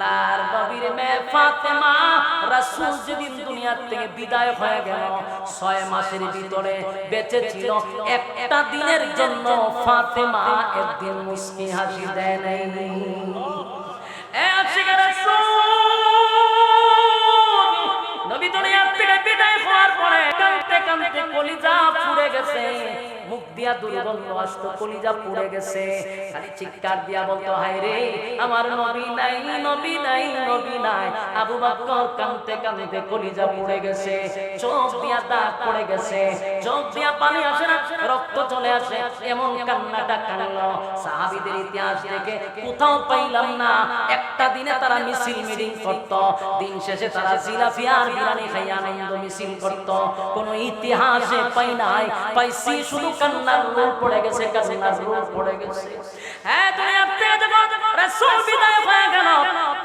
আল্লাহর নবীর মেয়ে ফাতেমা, রাসূল যেদিন দুনিয়া থেকে বিদায় হয়ে গেল, ছয় মাসের ভিতরে বেঁচে ছিল। একটা দিনের জন্য ফাতেমা একদিন মুস্কি হাসি দেয় নাই। এ আশিকের রাসূল, নবী দুনিয়া থেকে বিদায় হওয়ার পরে কাঁদতে কাঁদতে কলিজা পুড়ে গেছে। মুখ দিয়া দুর্গন্ধ আসতো কলিজা পুড়ে গেছে। খালি চিৎকার দিয়া বলতো, হায় রে, আমার নবী নাই নবী নাই নবী নাই। আবু বকর কাঁদতে কাঁদতে কলিজা পুড়ে গেছে। চোখ দিয়া দাগ পড়ে গেছে। চোখ দিয়া পানি আসে না, রক্ত চলে আসে। এমন কান্নাটা কান্নালো সাহাবীদের ইতিহাস দেখে কোথাও পাইলাম না। একটা দিনে তারা মিছিল মিটিং করত। দিন শেষে তারা জিলাপি আর বিরিয়ানি খাইয়া আনন্দ মিছিল করত। কোন ইতিহাসে পাই নাই। পাইছি শুধু কান্নার রূপ পড়ে গেছে, কান্নার রূপ পড়ে গেছে। হ্যাঁ থেকে যখন রাসূল বিদায় হয়ে গেল।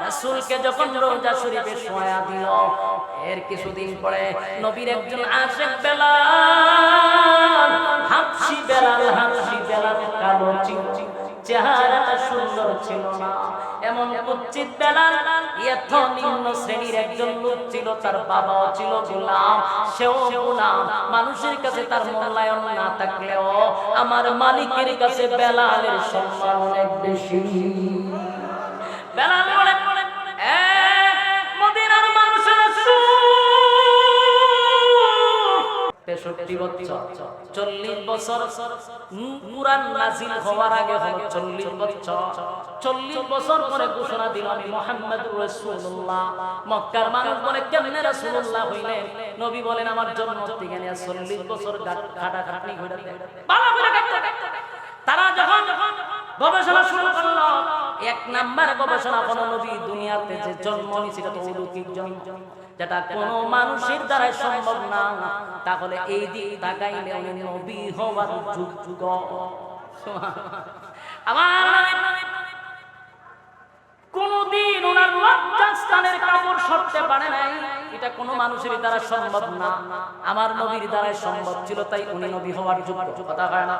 রাসূলকে যখন রোজা শরীফে শোয়া দিল, এর কিছুদিন পরে নবীর একজন আশেক বেলাল, হাফসি বেলাল হাফসি বেলাল কালো চিমচি চেহারাটা সুন্দর ছিল না। এমন কুচ্ছিত বেলাল, এত নিম্ন শ্রেণির একজন লোক ছিল, তার বাবাও ছিল গোলাম, সেও গোলাম। মানুষের কাছে তার মূল্যায়ন না থাকলেও আমার মালিকের কাছে বেলালের সম্মান অনেক বেশি। বেলাল তেষট্টি বছর চল্লিশ বছর কুরআন নাজিল হওয়ার আগে হলো চল্লিশ বছর চল্লিশ বছর পরে ঘোষণা দিল আমি মোহাম্মদ রসুল্লাহ মক্কার মানুষ বলে কেমনে রসুল্লাহ হইলেন? নবী বলেন আমার জন্ম থেকে নিয়ে চল্লিশ বছর খাটা খাটনি ঘুরে তারা যখন গবেষণা শুরু করল এক নাম্বার গবেষণা কোন নবী দুনিয়াতে যে জন্ম নিয়েছিল তো অলৌকিক জন্ম। যেটা কোন মানুষের দ্বারা সম্ভব না। তাহলে এই দিক তাকাইলে উনি নবী হওয়ার যোগ্য। আমার কোনদিন ওনার লজ্জাস্থানের কাপড় সরতে পারে নাই। এটা কোনো মানুষের দ্বারা সম্ভব না। আমার নবীর দ্বারা সম্ভব ছিল, তাই উনি নবী হওয়ার যোগ্য। কথা হয় না?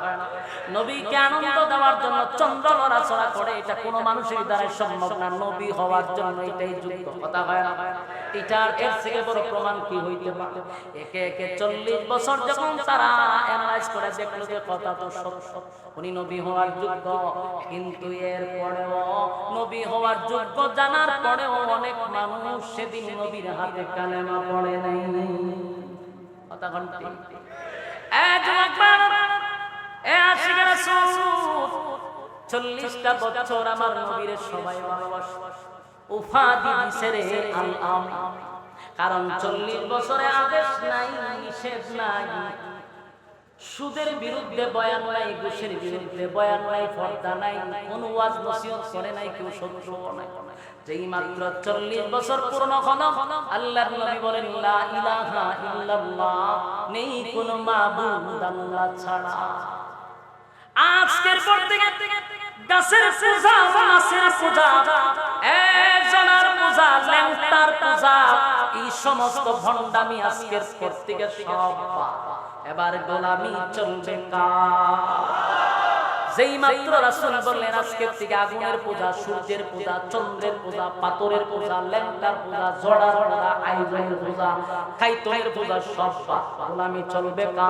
নবীকে আনন্দ দেওয়ার জন্য চন্দ্র লড়াচড়া করে, এটা কোনো মানুষের দ্বারা সম্ভব না। নবী হওয়ার জন্য এটাই যোগ্য। কথা হয় না? এটার এর থেকে বড় প্রমাণ কি হইতে পারে? একে একে চল্লিশ বছর যখন তারা অ্যানালাইজ করে, দেখল যে কথা তো সত্য। উনি নবী হওয়ার যোগ্য, কিন্তু এর পরেও নবী হওয়ার যোগ্য জানার পরেও অনেক মানুষ সেদিন নবীর হাতে কালেমা পড়ে নাই। কথা বছর আমার নবীর সবাই ভালোবাসে উফাদি রে কারণ চল্লিশ বছরে আদেশ নাই, নিষেধ নাই। সুদের বিরুদ্ধে বয়ান নাই, ঘুষের বিরুদ্ধে বয়ান নাই ফর্দা নাই, কোন ওয়াজ নসিহত করে নাই, কেউ শত্রু নাই। যেই মাত্র চল্লিশ বছর পূর্ণ হল আল্লাহর নবী বলেন, লা ইলাহা ইল্লাল্লাহ নেই কোন মাবুদ আল্লাহ ছাড়া। আজকের পর থেকে গাছের পূজা, মাছের পূজা, একজনের পূজা ল্যাংটার পূজা, এই সমস্ত ভণ্ডামি আজকের পর থেকে সব এবার গোলামি চলবে যেই মাত্র রাসূল বললেন, আজকের থেকে আগুনের পূজা, সূর্যের পূজা, চন্দ্রের পূজা, পাথরের পূজা ল্যাংটার পূজা, জড়ার পূজা আইজনের পূজা খাইতনের পূজা, সব। গোলামি চলবে কা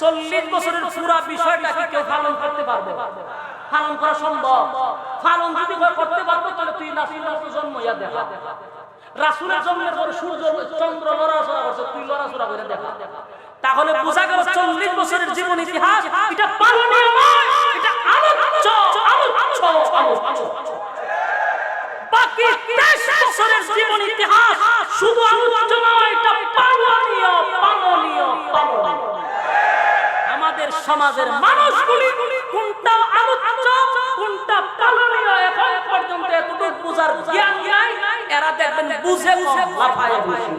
চল্লিশ বছরের পুরা বিষয়টা কি কেউ পালন করতে পারবে? পালন করা সম্ভব? পালন যদি করতে পারব, তাহলে তুই জন্ম ইয়া দেখা। রাসুলের জন্মের পরে সূর্য চন্দ্র লড়াচড়া করছে, তুই লড়াচড়া করে দেখা। তাহলে বোঝা গেল চল্লিশ বছরের জীবন ইতিহাস, এটা পালনীয় নয় এটা আলোচ্য আলোচ্য আলোচ্য বাকি তেইশ বছরের জীবন ইতিহাস শুধু আলোচ্য নয় এটা পালনীয় পালনীয় পালনীয় আমাদের সমাজের মানুষগুলি কোনটা আলোচ্য, কোনটা পালনীয় এখন পর্যন্ত এতটুকু বুঝার জ্ঞান নাই। এরা দেখবেন বুঝে কম, লাফায় বেশি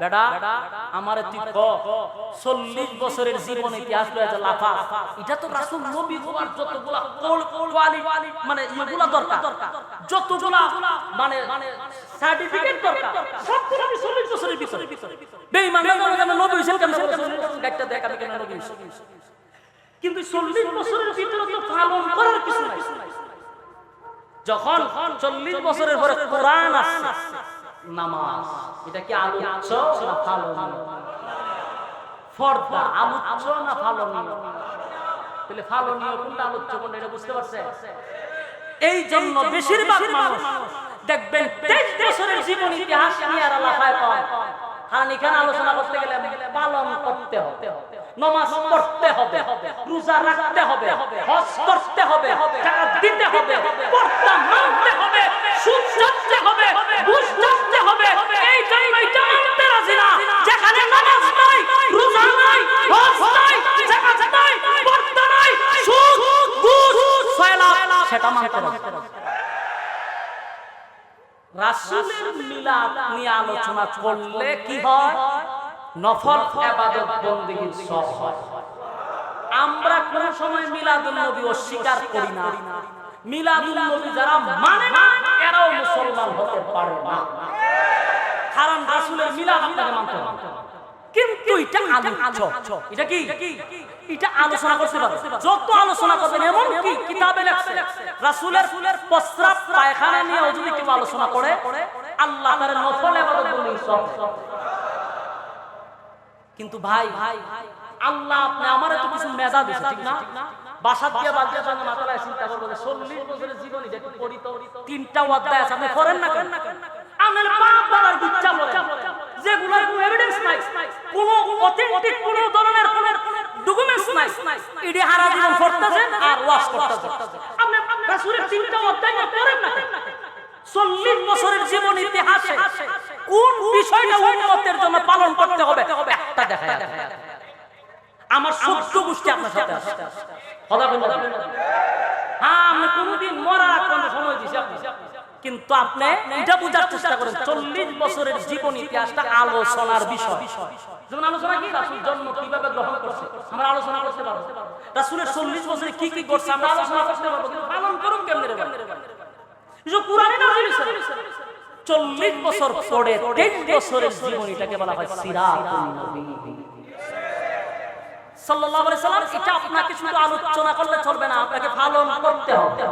বেটা, আমার তুই ক, চল্লিশ বছরের জীবন ইতিহাস রয়েছে লাফা? এটা তো রাসুল নবী হওয়ার যতগুলা মানে ইগুলা দরকার। যতগুলা মানে মানে সার্টিফিকেট দরকার। সব কিছু আমি চল্লিশ বছরের ভিতরে। বেঈমান না কেন নবী হইছেন কেন গাইটা দেখ, আমি কেন নবী হইছি? কিন্তু চল্লিশ বছরের ভিতরে তো পালন করার কিছু নাই। যখন চল্লিশ বছরের পরে কোরআন আসছে, নামাজ, এটা কি আলোচ্য না ফালনীয় ফর্দা, আলোচ্য না ফালনীয় তাহলে ফালনীয় কোনটা আলোচ্য, কোনটা বুঝতে পারছে এই জন্য বেশিরভাগ মানুষ দেখবেন তেইশ বছরের জীবন ইতিহাস নিয়ে কারণ এখানে আলোচনা করতে গেলে পালন করতে হবে, নমাজ পড়তে হবে, রোজা রাখতে হবে, হজ করতে হবে টাকা দিতে হবে পর্দা মানতে হবে, সুদ জানতে হবে, ঘুষ জানতে হবে, এই জন্য এটা মানতে রাজি না। যেখানে নামাজ নাই, রোজা নাই, হজ নাই, জাকাত নাই পর্দা নাই, সুদ, ঘুষ সেটা মানতে রাজি রাসূলের মিলাদ নিয়ে আলোচনা করলে কি হয়? নফল ইবাদত বندگی সব হয়। আমরা কোন সময় মিলাদুল নবী অস্বীকার করি না। মিলাদুল নবী যারা মানে না মানে এরাও মুসলমান হতে পারে না। কারণ রাসূলের মিলাদ আপনাকে মানতে হবে। কিন্তু এটা আলোচ্য। এটা কি? এটা আলোচনা করতে পারে। যত আলোচনা করবেন এমন কি কিতাবে লেখছে, রাসূলের প্রস্রাব, পায়খানা নিয়ে যদি কেউ আলোচনা করে, আল্লাহ তার নফল ইবাদত বলে সব। কিন্তু ভাই ভাই আল্লাহ আপনি আমার তো কিছু মেধা দিয়েছে ঠিক না? বাসা দিয়ে দিয়ে সঙ্গে মাথায় চিন্তা করব চল্লিশ বছরের জীবন তো তিনটা অধ্যায় আছে, আপনি করেন না কেন? আমার বাপ দাদার ইচ্ছা বলে যেগুলোর কোনো এভিডেন্স নাই, কোনো অথেন্টিক কোনো ধরনের কোনো ডকুমেন্টস নাই ইডি হারা জীবন পড়তেছেন আর ওয়াশ করতেছেন আপনি রাসূলের তিনটা অধ্যায় পড়েন না? চল্লিশ বছরের জীবন ইতিহাসে কোন বিষয়টা উন্নতের জন্য পালন করতে হবে, একটা দেখা আমার সত্য গোষ্ঠী আপনার সাথে আছে। কথা বলুন। হ্যাঁ আমি কোনোদিন মরার আগ সময় দিছি আপনি কিন্তু আপনি এটা বোঝার চেষ্টা করেন চল্লিশ বছরের জীবন ইতিহাসটা আলোচনার বিষয়। যেমন আলোচনা কি? রাসুল জন্ম কীভাবে গ্রহণ করছে? আমরা আলোচনা করতে পারব। রাসুলের চল্লিশ বছরে কি কি করছে আমরা আলোচনা করতে পারব। কিন্তু পালন করুন কেমনে রে কোরআনে না চল্লিশ বছর পরে তেইশ বছরের জীবনীটাকে বলা হয় সিরাতুন নবী। সাল্লাল্লাহু আলাইহি সাল্লাম এটা আপনাকে শুধু আলোচনা করলে চলবে না আপনাকে পালন করতে হবে।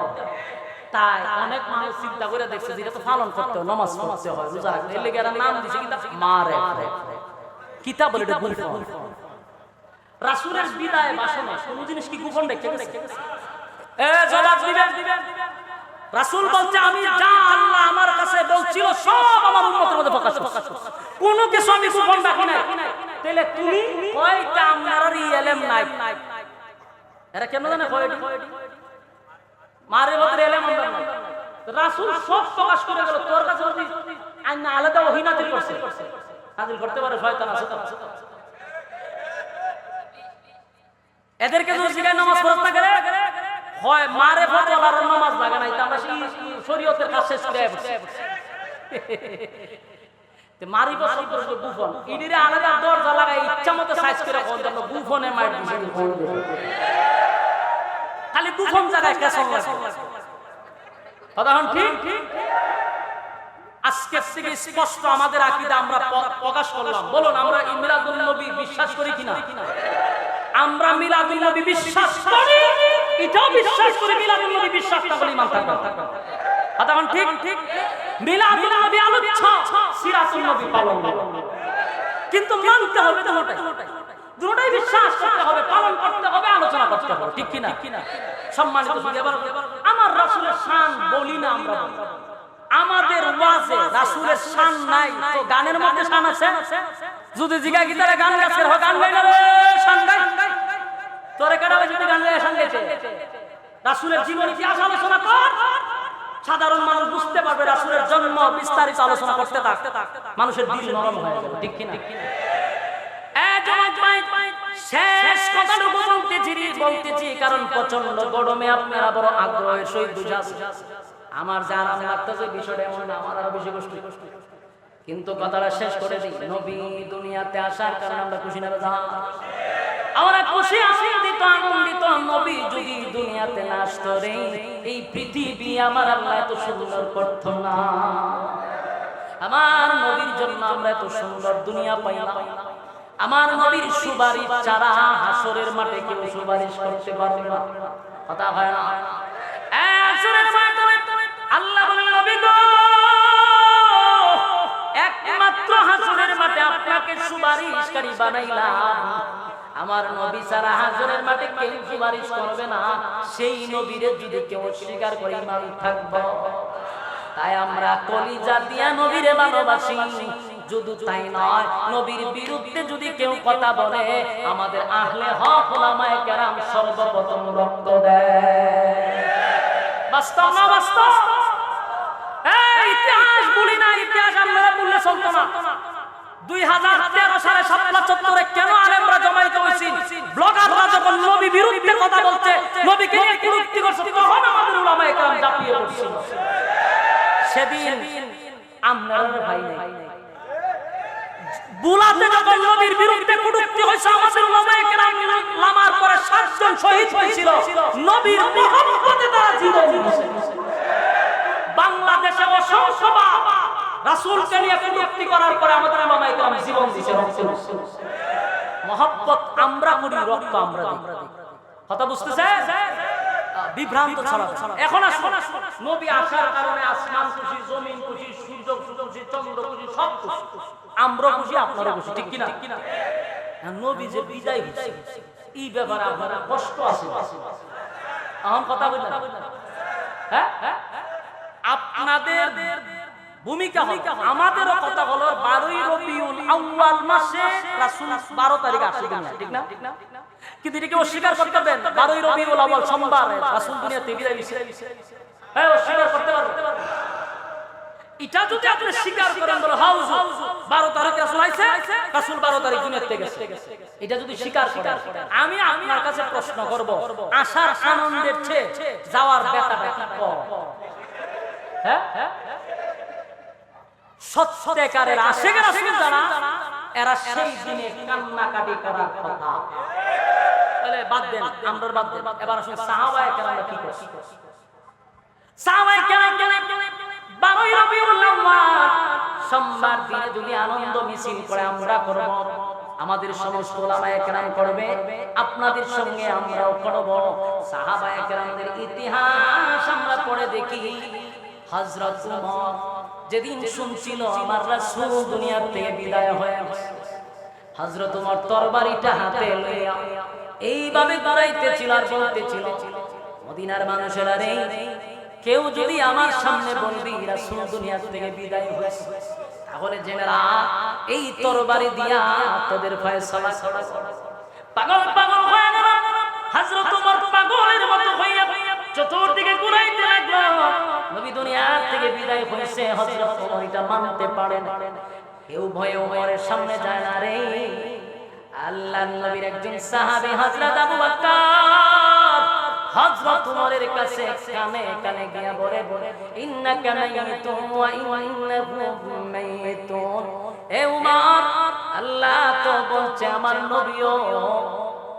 তাই অনেক মানুষ চিন্তা করে দেখছে যে এটা তো পালন করতে হবে নামাজ পড়তে হয়, রোজা রাখতে এর নাম দিছে মারে। কিতাব বলে এটা গুণ রাসূলের বিদায় বাসনা কোন জিনিস কি গোপন রেখে গেছে? এ জবাব দিবেন। রাসূল বলছে, আমি যা আল্লাহ আমার কাছে বলছিল, সব আমার উম্মতের মধ্যে প্রকাশ করছি। কোনো কিছু আমি গোপন রাখি নাই। তাহলে তুমি কয়টা ইলম নাই? এরা কেন জানে কয়টি? মারে সব তোর এদেরকে যদি নামাজ পড়তে না করে, হয় মারে ফতোয়ালার নামাজ লাগে নাই, তা আমরা শরীয়তের কাজ শেষ করে তে মারি ইডিরে আলাদা দরজা লাগাই ইচ্ছা মতো সাইজ করে কোন জন্য বুফনে মার জায়গায় ঠিক? আজকে থেকে স্পষ্ট আমাদের আকীদা আমরা প্রকাশ করলাম। বলুন আমরা ইমরাদুল নবী বিশ্বাস করি কিনা? আমরা মিলাদুল নবী বিশ্বাস করি। এটাও বিশ্বাস করি মিলাদুল নবী বিশ্বাস না করি ইমান থাকবে। ঠিক? ঠিক? মিলাদুল নবী আলোচ্য সিরাতুল নবী পালন কিন্তু মানতে হবে দুটোটাই। দুটোটাই। বিশ্বাস করতে হবে পালন করতে হবে আলোচনা করতে হবে। ঠিক কিনা? সম্মানিত শুধু এবার আমার রাসূলের শান বলি না আমরা। আমাদের ওয়াজে রাসূলের শান নাই তো গানের মধ্যে শান আছে? যদি জিগা গিটারে গান গাছে হ গান গাই না রে শান গাই তোরে কেডা যদি গান গায় শান গাইছে? রাসূলের জীবন ইতিহাস আলোচনা কর? সাধারণ মানুষ বুঝতে পারবে রাসূলের জন্ম বিস্তারিত আলোচনা করতে থাক। মানুষের দিল নরম হয়ে যাবে ঠিক কি না এ যুবক ভাই, শেষ বলতেছি বলতেছি কারণ প্রচণ্ড গরমে আপনারা বড় আগ্রহের সহিত আমার যা আরাম লাগতেছে, বিষয়টা এমন আমার আরও বেশি কষ্ট। কিন্তু কথাটা শেষ করে দিই, নবী দুনিয়াতে আসার কারণে আমরা খুশি না বেজা আমরা খুশি, আনন্দিত আনন্দিত, নবী যদি দুনিয়াতে না আসতো রে, এই পৃথিবী আমার আল্লাহ এত সুন্দর করতো না। আমার নবীর জন্য আমরা এত সুন্দর দুনিয়া পাইলাম। আমার নবীর সুবারিশ ছাড়া হাসরের মাঠে কেউ সুবারিশ করতে পারবে না। কথা হয় না? আল্লাহ নবী গো, একমাত্র হাসরের মাঠে আপনাকে সুপারিশকারী বানাইলাম। আমার নবী ছাড়া হাজরের মাঠে কেউ সুপারিশ করবে না। সেই নবীরে যদি কেউ স্বীকার করে ইমান থাকব। তাই আমরা কলিজা দিয়া নবীরে ভালোবাসি। যদি তাই নয়, নবীর বিরুদ্ধে যদি কেউ কথা বলে, আমাদের আহলে হক ওলামায়ে কেরাম সর্বপ্রথম রক্ত দেয়। বাস্তব না বাস্তব? ইতিহাস বলি না, ইতিহাস আমরা বললে চলতো না। দুই হাজার তেরো সালে সাতলা চত্বরে কেন আলেমরা জমাইতে হয়েছি? ব্লগাররা যখন নবী বিরুদ্ধে কথা বলছে, নবীকে নিয়ে কুরুক্তি করছে তখন আমাদের উলামা একরাম জাপিয়ে পড়ছিল। সেদিন আমরার ভাই নেই। বুলাতে যখন নবীর বিরুদ্ধে কুটুক্তি হয়েছে, আমাদের উলামা একরাম লামার পরে সাতজন শহীদ হয়েছিল। নবীর মহব্বতে তারা জীবন দিয়েছে। বাংলাদেশে অসংখ্য রাসূলকে নিয়ে কটূক্তি করার পরে আমাদের মামা একরাম জীবন দিয়েছে মহব্বত আমরা করি, রক্ত আমরা দিই। কথা বুঝতেছে? বিভ্রান্ত ছড়া এখন আসুন। নবী আসার কারণে আসমান খুশি, জমিন খুশি, সূর্য খুশি, চন্দ্র খুশি, সব খুশি। আমরা খুশি আপনারা খুশি ঠিক কিনা? আর নবী যে বিদায় হচ্ছে এই ব্যাপারে আপনারা কষ্ট আছে। আমার কথা বললেন? হ্যাঁ? হ্যাঁ আপনাদের ভূমিকা হবে আমাদেরও কথা হলো বারোই রবিউল আউয়াল মাসে রাসূল 12 তারিখ আসে ঠিক না? কিন্তু এটাকে অস্বীকার করতে পারবেন। বারোই রবিউল আউয়াল সোমবার রাসূল দুনিয়াতে বিদায় দিয়েছে হ্যাঁ অস্বীকার করতে পারবেন। এটা যদি আপনি স্বীকার করেন বলে হাউজ বারো তারিখ রাসূল আইছে, রাসূল বারো তারিখ দুনিয়াতে গেছে। এটা যদি স্বীকার করেন, আমি আপনার কাছে প্রশ্ন করব আসার আনন্দের চেয়ে যাওয়ার ব্যাপারটা কম? হ্যাঁ? যারা, এরা সেই দিনে কান্নাকাটি করার কথা। তাহলে বাদ দেন, আমরা বাদ দেন। এবার আসুন কেরামরা কি করছে? সাহাবায়ে কেরাম বারোই রবিউল সোমবার দিনে যদি আনন্দ মিছিল করে আমরা করব, আমাদের সমস্ত করবে, আপনাদের সঙ্গে আমরাও করব। সাহাবায়ে ইতিহাস আমরা পড়ে দেখি। উমর যেদিন শুনছিল, আমার রাসূল দুনিয়া থেকে বিদায় হয়ে উমর তরবারিটা হাতে লইয়া এইভাবে দাঁড়াইতেছিল আর বলতেছিল, মদিনার মানুষেরা রে কেউ যদি আমার সামনে বলবি রাসূল দুনিয়া থেকে বিদায় হয়েছে। তাহলে জেনেরা এই তরবারি দিয়া তোদের ফয়সালা করা পাগল পাগল হয়ে গেল হযরত ওমর পাগলের মতো হইয়া চতুর্দিকে ঘুরাইতে লাগল। নবী দুনিয়া থেকে বিদায় হয়েছে হযরত ওমর এটা মানতে পারেন। কেউ ভয়ে ওমরের সামনে যায় না রে। আল্লাহ নবীর একজন সাহাবী হযরত আবু বকর আল্লাহ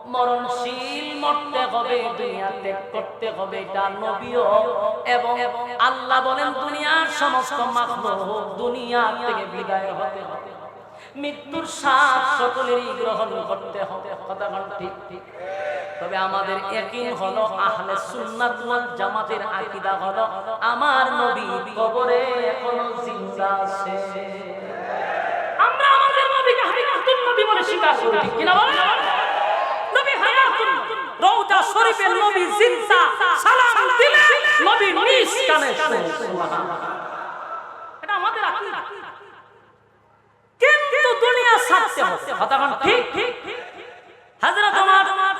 মরণশীল, মরতে হবে দুনিয়া ত্যাগ করতে হবে এবং আল্লাহ বলেন, দুনিয়ার সমস্ত মাখলুক দুনিয়া থেকে বিদায় হতে হবে। মৃত্যুর স্বাদ সকলেরই গ্রহণ করতে হবে। কথা ঠিক ঠিক। তবে আমাদের একই হলো আহলে সুন্নাত ওয়াল জামাতের আকীদা হলো আমার নবী কবরে এখনও জিন্দা আছে। আমরা আমাদের নবীকে হায়াতুন নবী বলে স্বীকার করি ঠিক কিনা বলেন? নবী হায়াতুন রওজা শরীফের নবী জিন্দা। সালাম দিলে নবী নিজ কানে শুনে। এটা আমাদের আকীদা। কিন্তু দুনিয়া ছাড়তে হবে। কথা ঠিক? ঠিক? হযরত ওমর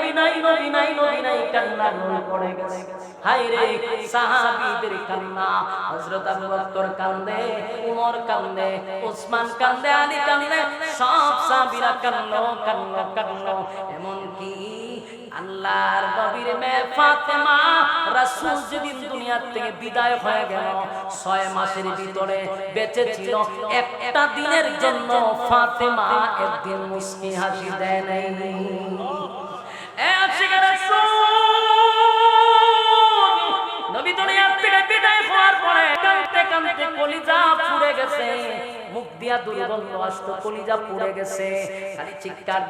নবী নাই নাই নাই রোল পড়ে গেছে। রে সাহাবীদের কান্না। হযরত আবু বকর কান্দে, উমর কান্দে ওসমান কান্দে, আলী কান্দে, সব সাহাবীরা কান্নো কান্নো কান্নো। এমন কি আল্লাহর নবীর মেয়ে ফাতেমা রাসূল যেদিন দুনিয়ার থেকে বিদায় হয়ে গেল, ছয় মাসের ভিতরে বেঁচে ছিল। একটা দিনের জন্য ফাতেমা একদিন মুস্কি হাসি দেয় নাই। মুখ দিয়া দুর্গন্ধ আসতো কলিজা পুড়ে গেছে। খালি চিৎকার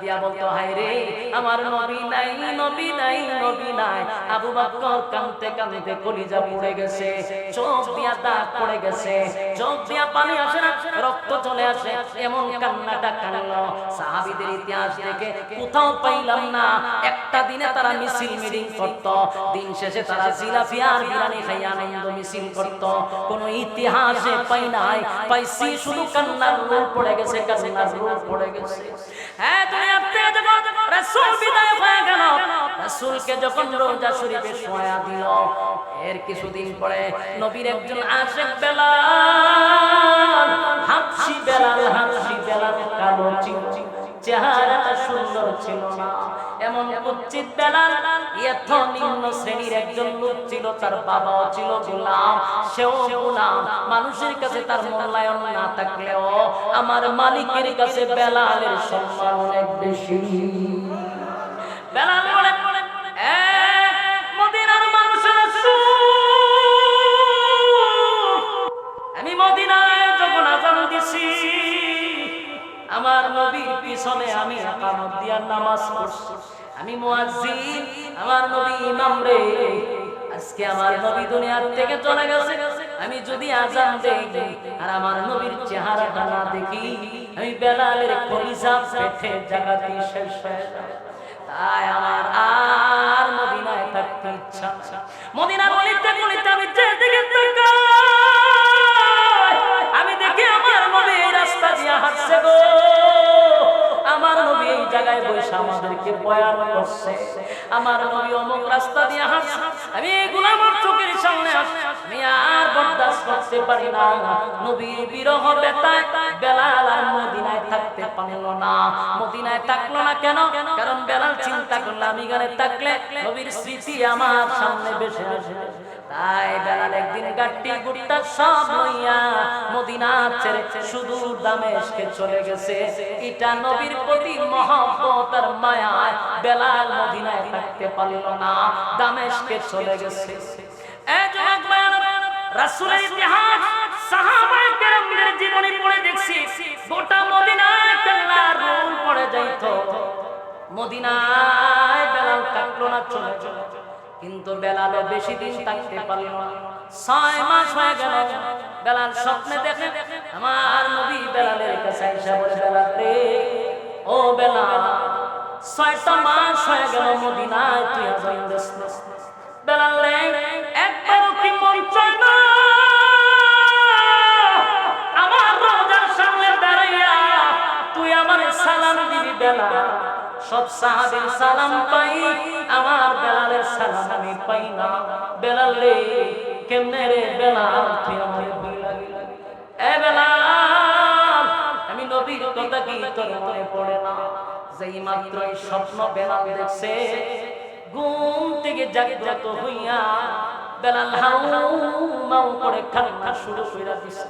নাই, নবী নাই নবী নাই। আবু বকর কাঁদতে কাঁদতে কলিজা পুড়ে গেছে। চোখ দিয়া দাগ পড়ে গেছে। চোখ একটা দিনে তারা মিছিল মিটিং করত, দিন শেষে তারা জিলাপি আর কোন ইতিহাসে পাই নাই, পাইছি শুধু কান্নার রূপ পড়ে গেছে, কান্নার রূপ পড়ে গেছে। হ্যাঁ থেকে যখন রাসূল বিদায় হয়ে গেল। রাসূলকে যখন রোজা শরীফে শোয়া দিল, এর কিছুদিন পরে নবীর একজন আশেক বেলাল, হাফসি বেলাল হাফসি বেলাল, কালো চিন চেহারাটা সুন্দর ছিল না। এমন বেলাল, এত নিম্ন শ্রেণির একজন লোক ছিল, তার বাবাও ছিল গোলাম, সেও গোলাম। মানুষের কাছে তার মূল্যায়ন না থাকলেও আমার মালিকের কাছে বেলালের সম্মান অনেক বেশি। বেলাল বলে আমি মদিনায় যখন আজান দিছি, আমার নবীর পিছনে আমি দিয়ার নামাজ পড়ছি। আমি মুয়াজ্জিন, আমার নবী ইমাম রে। আজকে আমার নবী দুনিয়ার থেকে চলে গেছে। আমি যদি আজান দেই আর আমার নবীর চেহারাটা না দেখি, আমি বেলালের কলিজা পেটে জাগাতে শেষ হয়ে তাই আমার আর মদিনায় থাকতে ইচ্ছা। মদিনার গলিতে গলিতে আমি যেদিকে তাকাই বসে আমাদেরকে বয়ান করছে। আমার নবী অমুক রাস্তা দিয়ে আমি চোখের সামনে আমি আর বরদাস্ত করতে পারি না। নবীর বিরহ বেলাল আর মদিনায় থাকতে পারল না। মদিনায় থাকল না কেন? কারণ বেলাল চিন্তা করল, আমি গানে থাকলে নবীর স্মৃতি আমার সামনে বেশি আসে তাই বেলাল একদিন গাট্টি গুট্টা সব লইয়া মদিনা ছেড়ে শুধু দামেশকে চলে গেছে। এটা নবীর প্রতি মহব্বত আর মায়ায় বেলাল মদিনায় থাকতে পারল না দামেশকে চলে গেছে। এই যুবক ভাইয়েরা, রাসূলের ইতিহাস সাহাবায়ে কেরামদের জীবনী পড়ে দেখছি। গোটা মদিনায় কেল্লার রোল পড়ে যাইতো। মদিনায় বেলাল থাকল না চলে চলে কিন্তু বেলাল বেশি দিন থাকতে পারল না। ছয় মাস হয়ে গেল। বেলাল স্বপ্নে দেখে, আমার নবী বেলালের কাছে আইসা বলে, বেলাল ও বেলাল, ছয়টা মাস হয়ে গেল মদিনায়, তুই আজান দিস না। বেলাল রে, একবারও কি মন চায় না? আমার রোজার সামনে দাঁড়াইয়া তুই আমার সালাম দিবি, বেলাল। সব সাহাবীর সালাম পাই, আমার বেলালের সালাম আমি পাই না। বেলাল রে, কেমনে রে বেলাল, তুই আমার ভুল লাগি এ বেলাল, আমি নবীর কথা কি তোর মনে পড়ে না? যেই মাত্র এই স্বপ্ন বেলাল দেখছে, ঘুম থেকে জাগ্রত হইয়া বেলাল হাউ মাউ করে কান্না শুরু কইরা দিছে।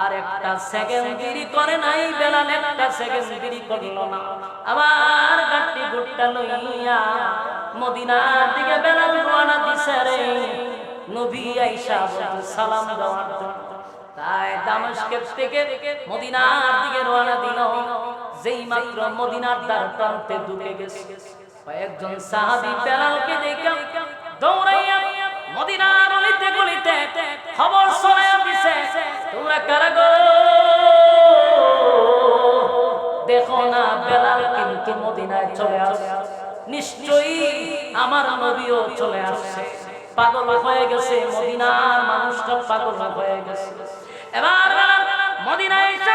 আর একটা সেকেন্ড করে নাই, বেলাল একটা সেকেন্ড করল না। আবার গাটি গুট্টা লইয়া মদিনার দিকে বেলাল রওনা দিছে রে। নবী বলতে সালাম দেওয়ার তাই দামেস্কের থেকে মদিনার দিকে রওনা দিল। যেই মাত্র মদিনার দ্বার প্রান্তে ঢুকে গেছে। কয়েকজন সাহাবী বেলালকে দেখে দৌড়াইয়া মদিনার অলিতে গলিতে খবর শোনায়া দিছে তোমরা কারা গো? দেখো না, বেলাল কিন্তু মদিনায় চলে আসছে। নিশ্চয়ই আমার নবীও চলে আসছে। পাগল হয়ে গেছে, মদিনার মানুষটা পাগল হয়ে গেছে। এবার মদিনায় এসে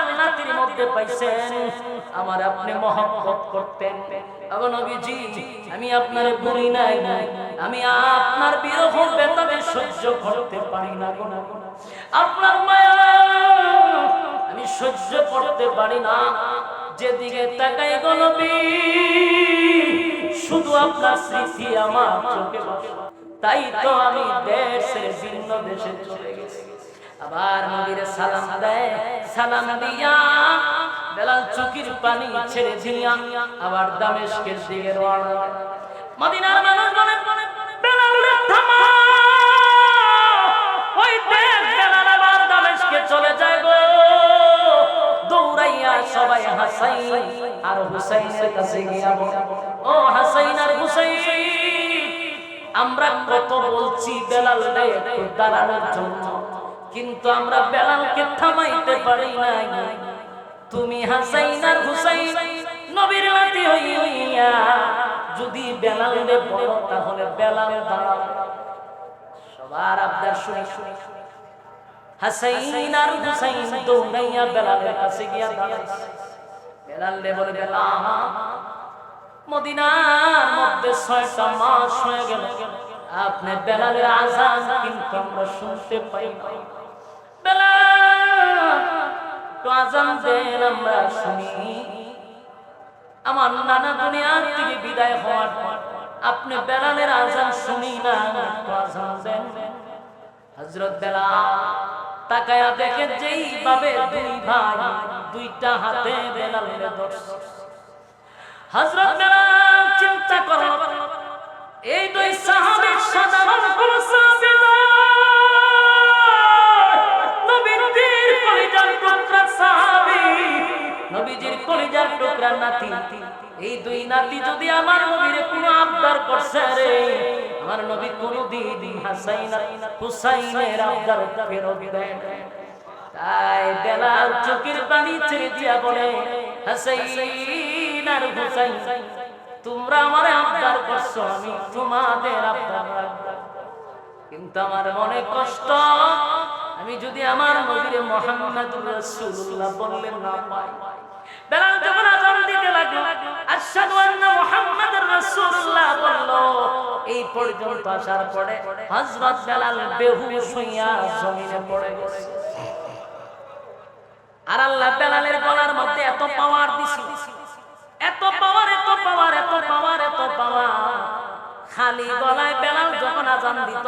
জান্নাতের মধ্যে পাইছেন। আমার আপনি মহব্বত করতেন। আমি আপনারে বলি নাই। আমি আপনার বিরহ বেতনে সহ্য করতে পারি না গো। আপনার মায়া আমি সহ্য করতে পারি না। যেদিকে তাকাই গো নবী, শুধু আপনার স্মৃতি আমার চোখে। তাই তো আমি দেশে ভিন্ন দেশে চলে গেছি। আবার নবীর সালাম দেয়, সালাম দিয়া বেলাল চুকির পানি ছেড়ে দিয়া আবার দামেশকের দিকে রওনা মদিনার মানুষ বলে, বেলাল থামা! ওই বেলাল আবার দামেশকে চলে যায় গো। দৌড়াইয়া সবাই হাসাইন আর হুসাইনের কাছে গিয়া ও হাসাইন আর হুসাইন, আমরা কত বলছি বেলাল দাঁড়ানোর জন্য। কিন্তু আমরা বেলালকে থামাইতে পারি নাই। তুমি হাসাইন আর হুসাইন নবীর নাতি হইয়া যদি বেলাল রে বলো, তাহলে বেলাল দাঁড়াও। সবার আবদার শুনে। শুনে হাসাইন আর হুসাইন দৌড়াইয়া বেলালের কাছে গিয়া দাঁড়াইছে বেলাল রে বলে বেলাল মদিনার মধ্যে ছয়টা মাস হয়ে গেল। আপনি বেলালের আজান কিন্তু আমরা শুনতে পাই আমরা নানা দুনিয়ার থেকে বিদায় হওয়ার আপনি বেলালের আজান শুনি না হজরত বেলাল তাকায়া দেখে দুই ভাই দুইটা হাতে বেলালের বেলাল চিন্তা এই দুই কলিজার টুকরা নাতি এই দুই নাতি যদি আমার নবীর কোনো আবদার করছে রে, আমার নবী কোনদিন হাসাইন, হুসাইনের আবদার ফেরত দেয় তাই বেলাল চোখের পানি ছেড়ে দিয়া বলে হাসাইন আর হুসাইন, তোমরা আমার আবদার করছ, আমি তোমাদের আবদার। কিন্তু আমার মনে কষ্ট আমি যদি আমার নবীর মোহাম্মদুর রাসূলুল্লাহ বললেন না পাই। বেলাল যখন আজান দিতে লাগল, আশহাদু আন্না মুহাম্মাদুর রাসূলুল্লাহ বলল, এই পর্যন্ত আসার পরে হযরত বেলাল বেহুশ হইয়া জমিনে পড়ে গেছে। আর আল্লাহ বেলালের গলার মধ্যে এত পাওয়ার দিছি। এত পাওয়ার এত পাওয়ার এত পাওয়ার এত পাওয়ার খালি গলায় বেলাল যখন আজান দিত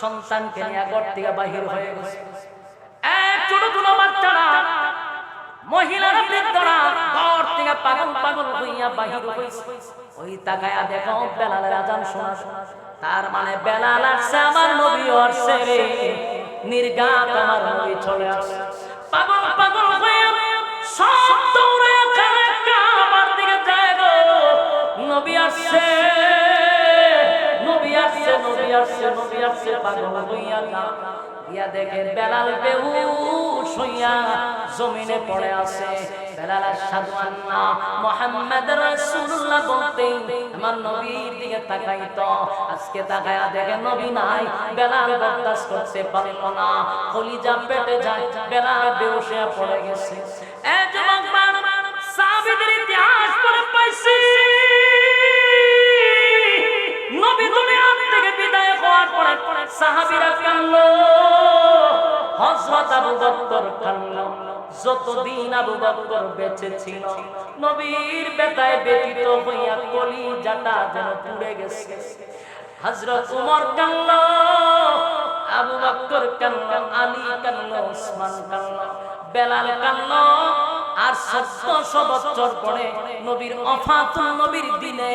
সন্তানকে নিয়ে ঘর থেকে বাহির হয়ে গেছে। এক ছোট ছোট বাচ্চারা মহিলারা ঘর থেকে পাগল পাগল বাহির ওই তার মানে বেলাল আসছে, আমার নবী আসছে নির্গাত আমার নবী চলে আসছে। পাগল পাগল হইয়া সব দিকে নবী আসছে। আসছে, নবী আসছে নবী আসছে, পাগল হইয়া যা। গিয়া দেখে বেলাল বেহুশ হইয়া জমিনে পড়ে আছে। বেলাল আশহাদু আন্না মুহাম্মাদ রাসূলুল্লাহ বলতে আমার নবীর দিকে তাকাইতো আজকে তাকায়া দেখে নবী নাই। বেলাল বরদাস্ত করতে পারল না। কলিজা পেটে যায়। বেলাল বেহুশ পড়ে গেছে। এ যুবক মান সাহাবীদের ইতিহাস পড়ে পাইছি। নবী দুনিয়া সাহাবীরা কানলো হযরত আবু বকর কানলো যতদিন আবু বকর বেঁচে ছিল, নবীর বেতায় ব্যতীত হইয়া কলিজাটা যেন পুড়ে গেছে। হযরত উমর কানলো আবু বকর কানলো আলী কানলো ওসমান কানলো বেলাল কানলো আর সত্তরশো বছর পরে নবীর অফাতুল নবীর দিনে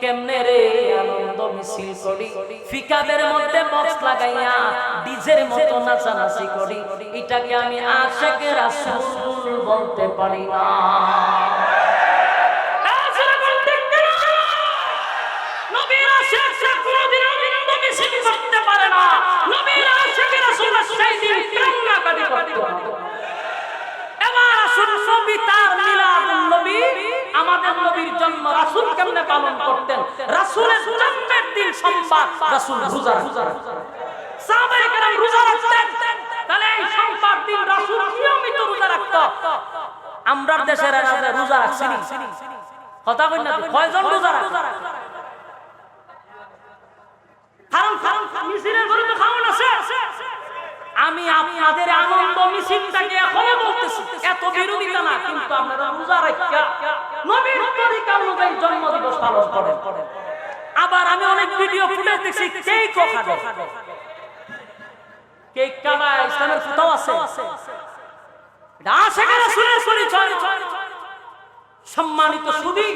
কেমনে রে আনন্দ মিছিল করি? ফিকাদের মধ্যে বক্স লাগাইয়া, ডিজের মতো নাচানাচি করি। এটাকে আমি আশেকে রাসূল বলতে পারি না। করতে পারে না। নবীর করতে আমাদের নবীর জন্ম রাসূল কেমনে পালন করতেন? রাসূলের জন্মের দিন সোমবার রাসূল রোজা রাখতেন। সাহাবায়ে কেরাম রোজা রাখতেন। তাহলে এই সোমবার দিন রাসূল নিয়মিত রোজা রাখতো। আমরার দেশের রাজা রোজা রাখছিনি কথা কই না কয়জন রোজা রাখতো কারণ কারণ মিছিলের ঘরে তো খাওয়ান আছে। আমি আপনাদের আনন্দ মিছিলটাকে এখনও বলতেছি। এত বিরোধিতা না, কিন্তু আপনারা রোজা রাখিয়া নবীর তরিকা অনুযায়ী জন্ম দিবস পালন করেন। আবার আমি অনেক ভিডিও ফুটেজ দেখছি, কেক খাবে কেক কাটা ইসলামের কোথাও আছে। সম্মানিত সুদী।